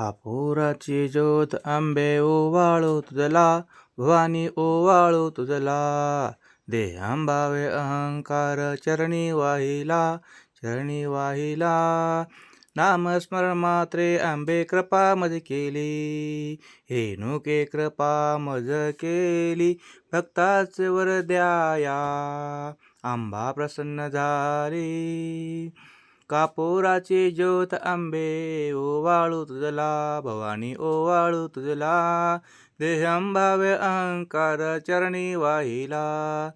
कापुराची ज्योत आंबे ओवाळू तुझला भवानी ओवाळू तुझला. देहांबावे अहंकार चरणी वाहिला चरणी वाहिला. नामस्मरण मात्रे आंबे कृपा मज केली. हेनुके कृपा मज केली भक्ताच वर द्याया आंबा प्रसन्न झाली. कापोराची ज्योत आंबे ओवाळू तुझला भवानी ओवाळू तुझला. देहंभावे अहंकार चरणी वाहिला.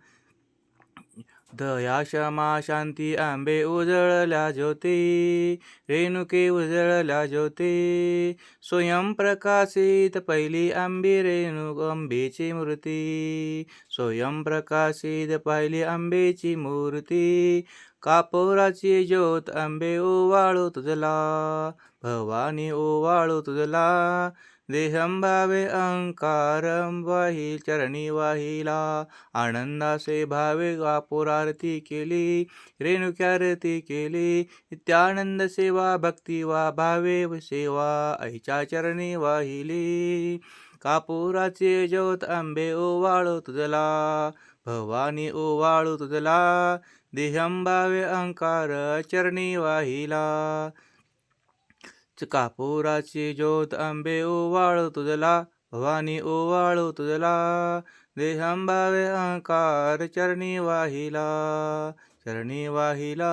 दया क्षमा शांती आंबे उजळल्या ज्योती रेणुके उजळल्या ज्योती. स्वयंप्रकाशित पहिली आंबी रेणू अंबेची मूर्ती. स्वयंप्रकाशित पहिली आंबेची मूर्ती. कापोराची ज्योत आंबे ओवाळो तुझला भवानी ओवाळो तुझला. देहंभावे अंकारं वाही चरणी वाहिला. आनंदासे भावे कापूर आरती केली रेणुक्यारती केली. नित्यानंद सेवा भक्ती वा भावे सेवा आईच्या चरणी वाहिली. कापुराचे ज्योत आंबे ओवाळो तुझला भवानी ओवाळू तुझला देहंबावे अंकार चरणी वाहिला. कापुराची ज्योत आंबे ओवाळू तुझला भवानी ओवाळू तुझला देहंबावे अंकार चरणी वाहिला चरणी वाहिला.